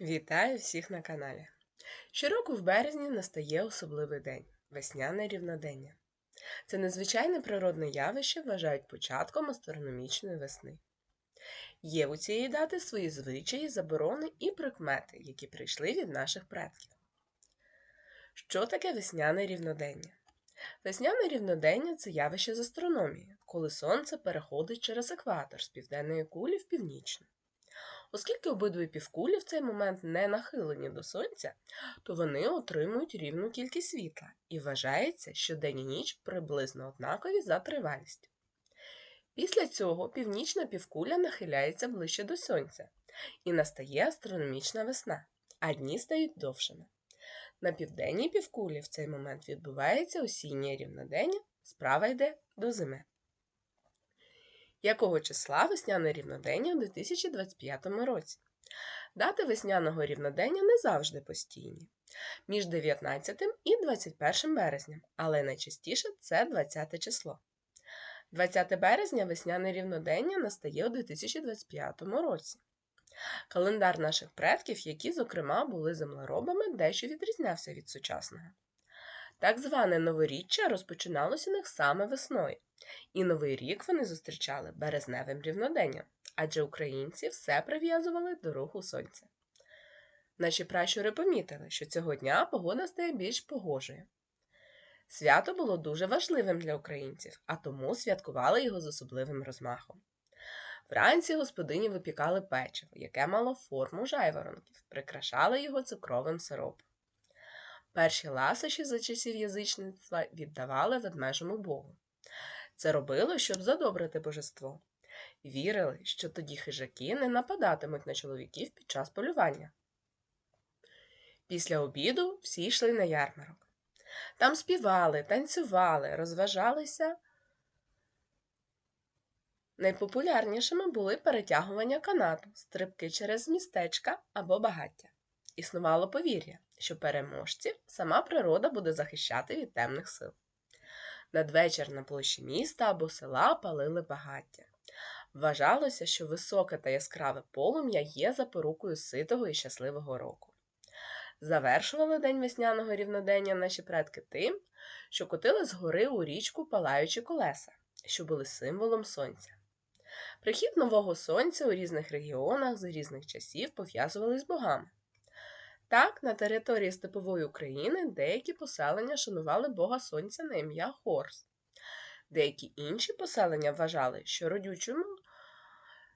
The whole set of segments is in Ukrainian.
Вітаю всіх на каналі. Щороку в березні настає особливий день весняне рівнодення. Це незвичайне природне явище вважають початком астрономічної весни. Є у цієї дати свої звичаї, заборони і прикмети, які прийшли від наших предків. Що таке весняне рівнодення? Весняне рівнодення це явище з астрономії, коли сонце переходить через екватор з південної кулі в північну. Оскільки обидві півкулі в цей момент не нахилені до сонця, то вони отримують рівну кількість світла і вважається, що день і ніч приблизно однакові за тривалістю. Після цього північна півкуля нахиляється ближче до сонця і настає астрономічна весна, а дні стають довшими. На південній півкулі в цей момент відбувається осіннє рівнодення, справа йде до зими якого числа весняне рівнодення у 2025 році. Дати весняного рівнодення не завжди постійні, між 19 і 21 березням, але найчастіше це 20 число. 20 березня весняне рівнодення настає у 2025 році. Календар наших предків, які, зокрема, були землеробами, дещо відрізнявся від сучасного. Так зване новоріччя розпочиналося у них саме весною, і новий рік вони зустрічали березневим рівноденням, адже українці все прив'язували до руху сонця. Наші пращури помітили, що цього дня погода стає більш погожою. Свято було дуже важливим для українців, а тому святкували його з особливим розмахом. Вранці господині випікали печиво, яке мало форму жайворонків, прикрашали його цукровим сиропом. Перші ласощі за часів язичництва віддавали ведмежому богу. Це робило, щоб задобрити божество. Вірили, що тоді хижаки не нападатимуть на чоловіків під час полювання. Після обіду всі йшли на ярмарок. Там співали, танцювали, розважалися. Найпопулярнішими були перетягування канату, стрибки через містечка або багаття. Існувало повір'я, що переможців сама природа буде захищати від темних сил. Надвечір на площі міста або села палили багаття. Вважалося, що високе та яскраве полум'я є запорукою ситого і щасливого року. Завершували день весняного рівнодення наші предки тим, що котили з гори у річку палаючі колеса, що були символом сонця. Прихід нового сонця у різних регіонах з різних часів пов'язували з богами. Так, на території Степової України деякі поселення шанували Бога Сонця на ім'я Хорс. Деякі інші поселення вважали, що родючому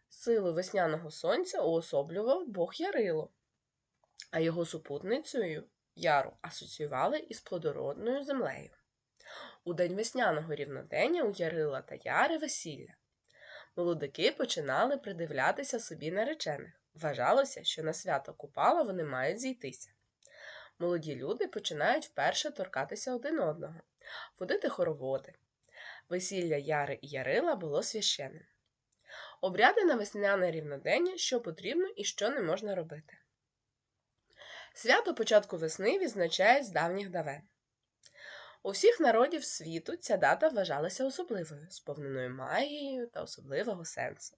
силу весняного сонця уособлював Бог Ярило, а його супутницею яру асоціювали із плодородною землею. У день весняного рівнодення у Ярила та Яри весілля. Молодики починали придивлятися собі наречених. Вважалося, що на свято Купала вони мають зійтися. Молоді люди починають вперше торкатися один одного, водити хороводи. Весілля Яри і Ярила було священним. Обряди на весняне рівнодення, що потрібно і що не можна робити. Свято початку весни відзначають з давніх давен. У всіх народів світу ця дата вважалася особливою, сповненою магією та особливого сенсу.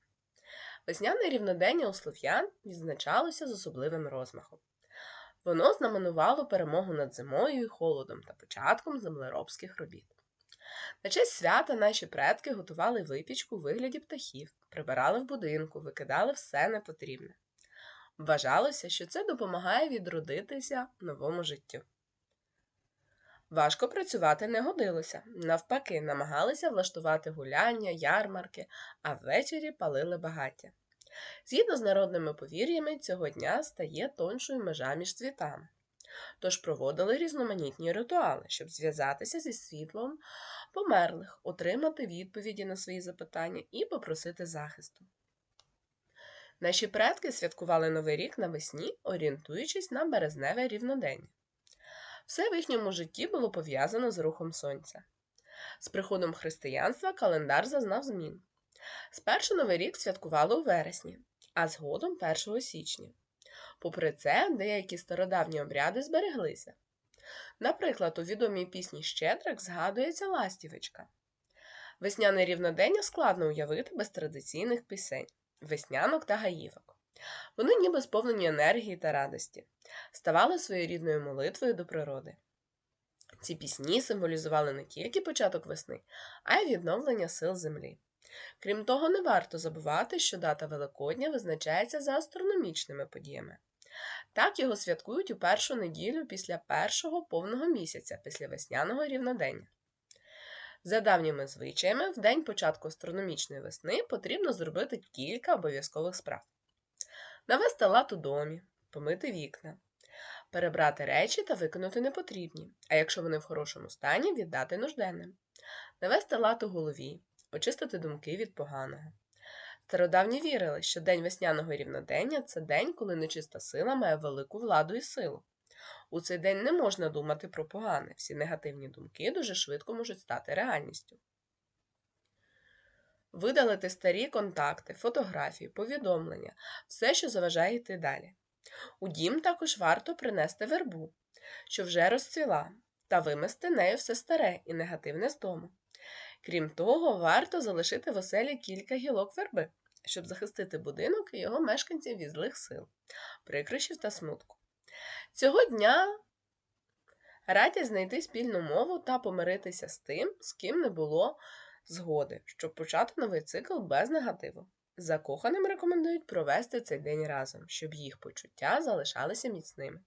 Весняне рівнодення у слов'ян відзначалося з особливим розмахом. Воно знаменувало перемогу над зимою і холодом та початком землеробських робіт. На честь свята наші предки готували випічку у вигляді птахів, прибирали в будинку, викидали все непотрібне. Вважалося, що це допомагає відродитися новому життю. Важко працювати не годилося, навпаки, намагалися влаштувати гуляння, ярмарки, а ввечері палили багаття. Згідно з народними повір'ями, цього дня стає тоншою межа між цвітами. Тож проводили різноманітні ритуали, щоб зв'язатися зі світлом померлих, отримати відповіді на свої запитання і попросити захисту. Наші предки святкували Новий рік навесні, орієнтуючись на березневе рівнодення. Все в їхньому житті було пов'язано з рухом сонця. З приходом християнства календар зазнав змін. Спершу Новий рік святкували у вересні, а згодом 1 січня. Попри це, деякі стародавні обряди збереглися. Наприклад, у відомій пісні Щедрик згадується ластівочка. Весняне рівнодення складно уявити без традиційних пісень, веснянок та гаївок. Вони ніби сповнені енергії та радості, ставали своєрідною молитвою до природи. Ці пісні символізували не тільки початок весни, а й відновлення сил землі. Крім того, не варто забувати, що дата Великодня визначається за астрономічними подіями. Так його святкують у першу неділю після першого повного місяця після весняного рівнодення. За давніми звичаями, в день початку астрономічної весни потрібно зробити кілька обов'язкових справ: навести лад у домі, помити вікна, перебрати речі та викинути непотрібні, а якщо вони в хорошому стані, віддати нужденним, навести лад у голові, очистити думки від поганого. Стародавні вірили, що день весняного рівнодення це день, коли нечиста сила має велику владу і силу. У цей день не можна думати про погане, всі негативні думки дуже швидко можуть стати реальністю. Видалити старі контакти, фотографії, повідомлення, все, що заважає йти далі. У дім також варто принести вербу, що вже розцвіла, та вимести нею все старе і негативне з дому. Крім того, варто залишити в оселі кілька гілок верби, щоб захистити будинок і його мешканців від злих сил, прикрощів та смутку. Цього дня раді знайти спільну мову та помиритися з тим, з ким не було згоди, щоб почати новий цикл без негативу. Закоханим рекомендують провести цей день разом, щоб їх почуття залишалися міцними.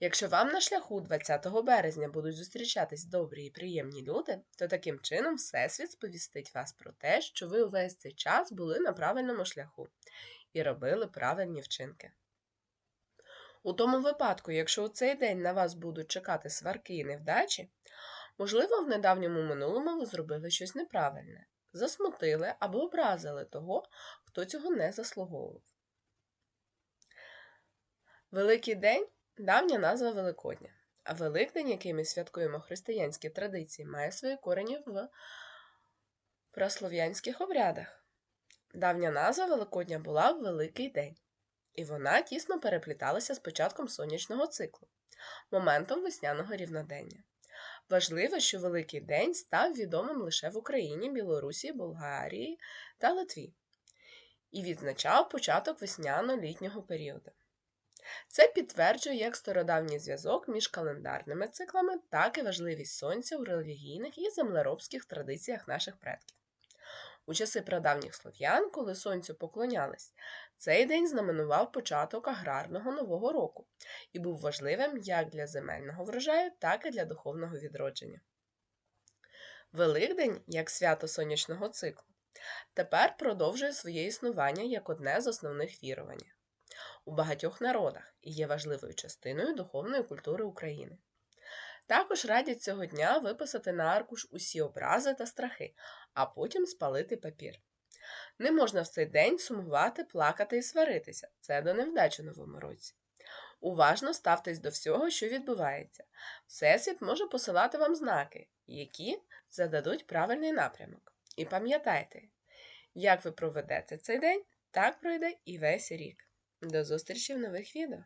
Якщо вам на шляху 20 березня будуть зустрічатись добрі і приємні люди, то таким чином Всесвіт сповістить вас про те, що ви увесь цей час були на правильному шляху і робили правильні вчинки. У тому випадку, якщо у цей день на вас будуть чекати сварки і невдачі, можливо, в недавньому минулому ви зробили щось неправильне, засмутили або образили того, хто цього не заслуговував. Великий день давня назва Великодня, а Великдень, який ми святкуємо християнські традиції, має свої корені в праслов'янських обрядах. Давня назва Великодня була Великий день і вона тісно перепліталася з початком сонячного циклу, моментом весняного рівнодення. Важливо, що Великий день став відомим лише в Україні, Білорусі, Болгарії та Литві і відзначав початок весняно-літнього періоду. Це підтверджує як стародавній зв'язок між календарними циклами, так і важливість сонця у релігійних і землеробських традиціях наших предків. У часи прадавніх слов'ян, коли сонцю поклонялись, цей день знаменував початок аграрного нового року і був важливим як для земельного врожаю, так і для духовного відродження. Великдень, як свято сонячного циклу, тепер продовжує своє існування як одне з основних вірувань у багатьох народах і є важливою частиною духовної культури України. Також радять цього дня виписати на аркуш усі образи та страхи, а потім спалити папір. Не можна в цей день сумувати, плакати і сваритися це до невдачі новому році. Уважно ставтесь до всього, що відбувається. Всесвіт може посилати вам знаки, які зададуть правильний напрямок. І пам'ятайте, як ви проведете цей день, так пройде і весь рік. До зустрічі в нових відео!